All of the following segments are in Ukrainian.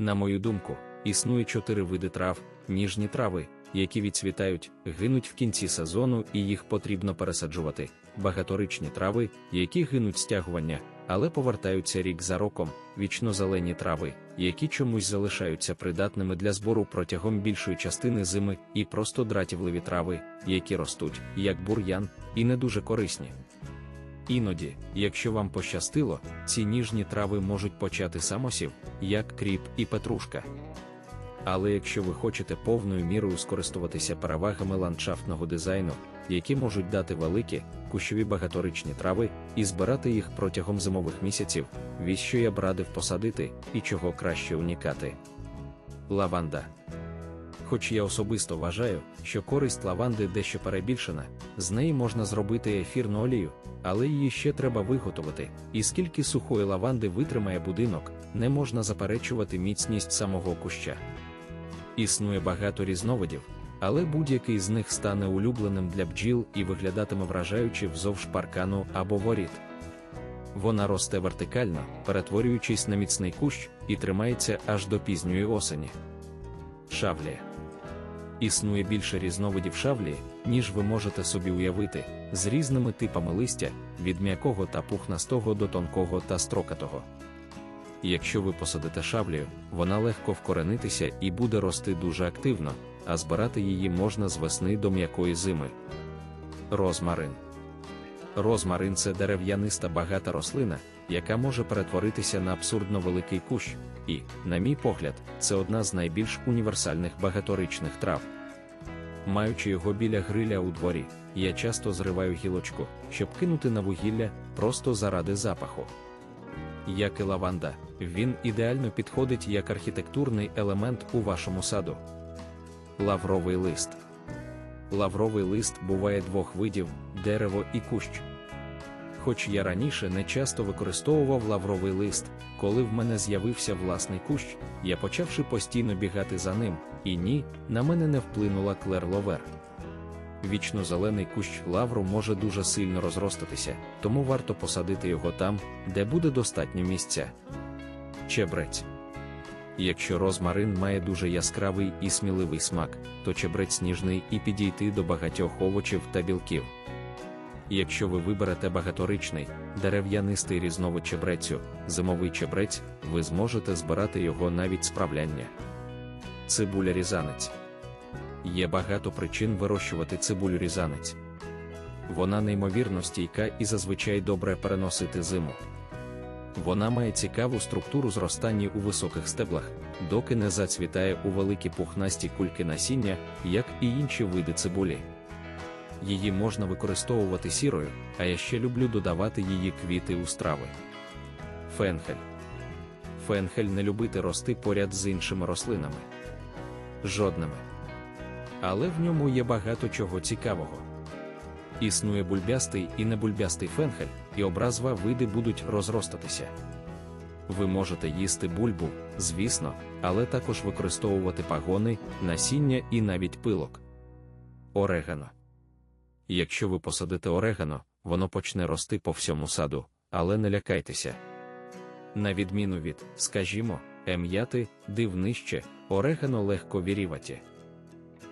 На мою думку, існує чотири види трав, ніжні трави, які відцвітають, гинуть в кінці сезону і їх потрібно пересаджувати, багаторичні трави, які гинуть стягування, але повертаються рік за роком, вічнозелені трави, які чомусь залишаються придатними для збору протягом більшої частини зими, і просто дратівливі трави, які ростуть, як бур'ян, і не дуже корисні. Іноді, якщо вам пощастило, ці ніжні трави можуть почати самосів, як кріп і петрушка. Але якщо ви хочете повною мірою скористуватися перевагами ландшафтного дизайну, які можуть дати великі, кущові багаторичні трави, і збирати їх протягом зимових місяців, вісь що я б радив посадити і чого краще унікати. Лаванда. Хоч я особисто вважаю, що користь лаванди дещо перебільшена, з неї можна зробити ефірну олію, але її ще треба виготовити, і скільки сухої лаванди витримає будинок, не можна заперечувати міцність самого куща. Існує багато різновидів, але будь-який з них стане улюбленим для бджіл і виглядатиме вражаючи вздовж паркану або воріт. Вона росте вертикально, перетворюючись на міцний кущ, і тримається аж до пізньої осені. Шавлія. Існує більше різновидів шавлії, ніж ви можете собі уявити, з різними типами листя, від м'якого та пухнастого до тонкого та строкатого. Якщо ви посадите шавлію, вона легко вкоренитися і буде рости дуже активно, а збирати її можна з весни до м'якої зими. Розмарин. Розмарин це дерев'яниста багата рослина, яка може перетворитися на абсурдно великий кущ, і, на мій погляд, це одна з найбільш універсальних багаторичних трав. Маючи його біля гриля у дворі, я часто зриваю гілочку, щоб кинути на вугілля просто заради запаху. Як і лаванда, він ідеально підходить як архітектурний елемент у вашому саду. Лавровий лист. Лавровий лист буває двох видів дерево і кущ. Хоч я раніше не часто використовував лавровий лист, коли в мене з'явився власний кущ, я почавши постійно бігати за ним, і ні, на мене не вплинула клер-ловер. Вічно-зелений кущ лавру може дуже сильно розростатися, тому варто посадити його там, де буде достатньо місця. Чебрець. Якщо розмарин має дуже яскравий і сміливий смак, то чебрець ніжний і підійти до багатьох овочів та білків. Якщо ви виберете багаторичний, дерев'янистий різновид чебрецю, зимовий чебрець, ви зможете збирати його навіть справляння. Цибуля різанець. Є багато причин вирощувати цибулю різанець. Вона неймовірно стійка і зазвичай добре переносити зиму. Вона має цікаву структуру зростання у високих стеблах, доки не зацвітає у великі пухнасті кульки насіння, як і інші види цибулі. Її можна використовувати сірою, а я ще люблю додавати її квіти у страви. Фенхель. Фенхель не любити рости поряд з іншими рослинами. Жодними. Але в ньому є багато чого цікавого. Існує бульбястий і небульбястий фенхель, і образва види будуть розростатися. Ви можете їсти бульбу, звісно, але також використовувати пагони, насіння і навіть пилок. Орегано. Якщо ви посадите орегано, воно почне рости по всьому саду, але не лякайтеся. На відміну від, скажімо, ем'яти, дивнище, орегано легко віріваті.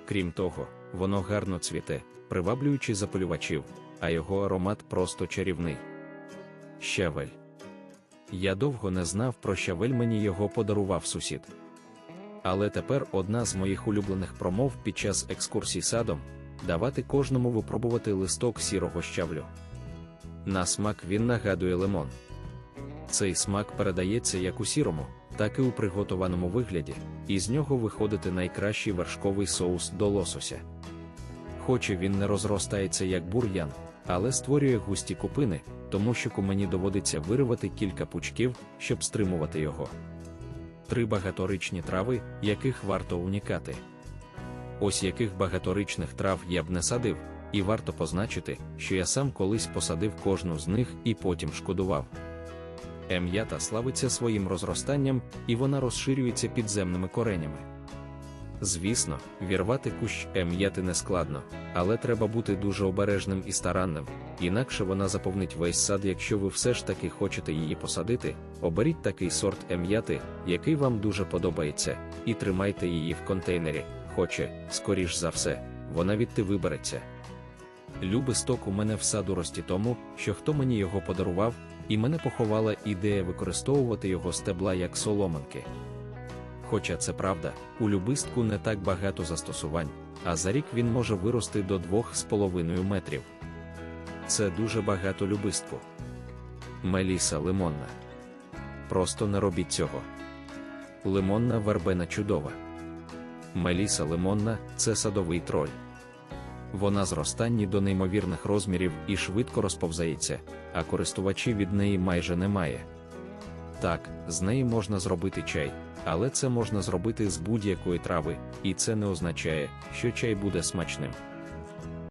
Крім того, воно гарно цвіте, приваблюючи запалювачів, а його аромат просто чарівний. Щавель. Я довго не знав, про щавель мені його подарував сусід. Але тепер одна з моїх улюблених промов під час екскурсій садом давати кожному випробувати листок сірого щавлю. На смак він нагадує лимон. Цей смак передається як у сірому, так і у приготованому вигляді, і з нього виходити найкращий вершковий соус до лосося. Хоч і він не розростається як бур'ян, але створює густі купини, тому що мені доводиться виривати кілька пучків, щоб стримувати його. Три багаторичні трави, яких варто унікати. Ось яких багаторичних трав я б не садив, і варто позначити, що я сам колись посадив кожну з них і потім шкодував. Ем'ята славиться своїм розростанням, і вона розширюється підземними коренями. Звісно, вірвати кущ ем'яти не складно, але треба бути дуже обережним і старанним, інакше вона заповнить весь сад, якщо ви все ж таки хочете її посадити, Оберіть такий сорт ем'яти, який вам дуже подобається, і тримайте її в контейнері, хоче, скоріш за все, вона відти вибереться. Любисток у мене в саду рості тому, що хто мені його подарував, і мене поховала ідея використовувати його стебла як соломинки. Хоча це правда, у любистку не так багато застосувань, а за рік він може вирости до 2,5 метрів. Це дуже багато любистку. Меліса лимонна. Просто не робіть цього. Лимонна вербена чудова. Меліса лимонна це садовий троль. Вона зростанні до неймовірних розмірів і швидко розповзається, а користувачів від неї майже немає. Так, з неї можна зробити чай, але це можна зробити з будь-якої трави, і це не означає, що чай буде смачним.